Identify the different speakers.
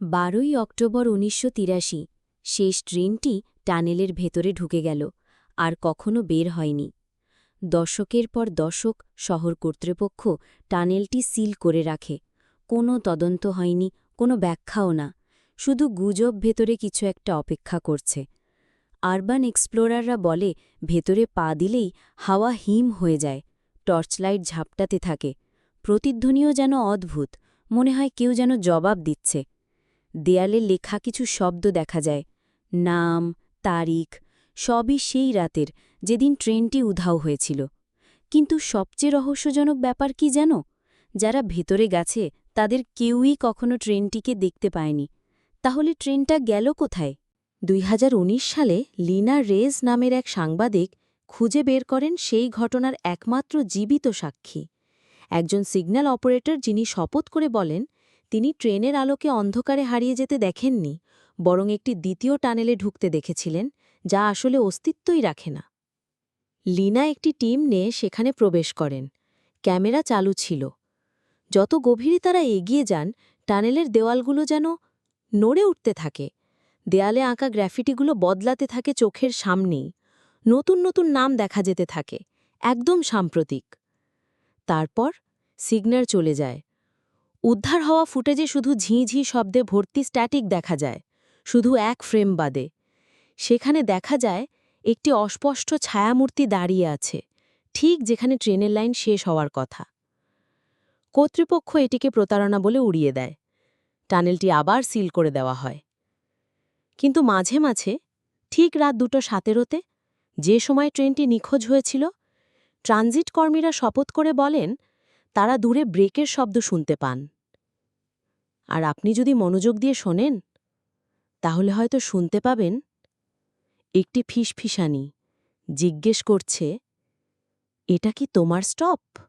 Speaker 1: বারোই অক্টোবর উনিশশো তিরাশি শেষ ট্রেনটি টানেলের ভেতরে ঢুকে গেল, আর কখনো বের হয়নি। দশকের পর দশক শহর কর্তৃপক্ষ টানেলটি সিল করে রাখে। কোনো তদন্ত হয়নি, কোনো ব্যাখ্যাও না, শুধু গুজব ভেতরে কিছু একটা অপেক্ষা করছে। আরবান এক্সপ্লোরাররা বলে, ভেতরে পা দিলেই হাওয়া হিম হয়ে যায়, টর্চলাইট ঝাপটাতে থাকে। প্রতিধ্বনিও যেন অদ্ভুত, মনে হয় কেউ যেন জবাব দিচ্ছে। দেয়ালে লেখা কিছু শব্দ দেখা যায়। নাম, তারিখ, সবই সেই রাতের, যেদিন ট্রেনটি উধাও হয়েছিল। কিন্তু সবচেয়ে রহস্যজনক ব্যাপার কি যেন যারা ভেতরে গেছে, তাদের কেউই কখনো ট্রেনটিকে দেখতে পায়নি। তাহলে ট্রেনটা গেল কোথায়? দুই হাজার উনিশ সালে লিনা রেজ নামের এক সাংবাদিক খুঁজে বের করেন সেই ঘটনার একমাত্র জীবিত সাক্ষী। একজন সিগন্যাল অপারেটর যিনি শপথ করে বলেন তিনি ট্রেনের আলোকে অন্ধকারে হারিয়ে যেতে দেখেননি, বরং একটি দ্বিতীয় টানেলে ঢুকতে দেখেছিলেন, যা আসলে অস্তিত্বই রাখে না। লিনা একটি টিম নিয়ে সেখানে প্রবেশ করেন। ক্যামেরা চালু ছিল। যত গভীরে তারা এগিয়ে যান, টানেলের দেওয়ালগুলো যেন নড়ে উঠতে থাকে। দেয়ালে আঁকা গ্র্যাফিটিগুলো বদলাতে থাকে চোখের সামনেই। নতুন নতুন নাম দেখা যেতে থাকে, একদম সাম্প্রতিক। তারপর সিগন্যাল চলে যায়। উদ্ধার হওয়া ফুটেজে শুধু ঝিঁ শব্দে ভর্তি স্ট্যাটিক দেখা যায়, শুধু এক ফ্রেম বাদে। সেখানে দেখা যায়, একটি অস্পষ্ট ছায়ামূর্তি দাঁড়িয়ে আছে, ঠিক যেখানে ট্রেনের লাইন শেষ হওয়ার কথা। কর্তৃপক্ষ এটিকে প্রতারণা বলে উড়িয়ে দেয়। টানেলটি আবার সিল করে দেওয়া হয়। কিন্তু মাঝে মাঝে, ঠিক রাত দুটো সাতেরোতে, যে সময় ট্রেনটি নিখোঁজ হয়েছিল, ট্রানজিট কর্মীরা শপথ করে বলেন, তারা দূরে ব্রেকের শব্দ শুনতে পান। আর আপনি যদি মনোযোগ দিয়ে শোনেন, তাহলে হয়তো শুনতে পাবেন একটি ফিসফিসানি জিজ্ঞেস করছে, এটা কি তোমার স্টপ?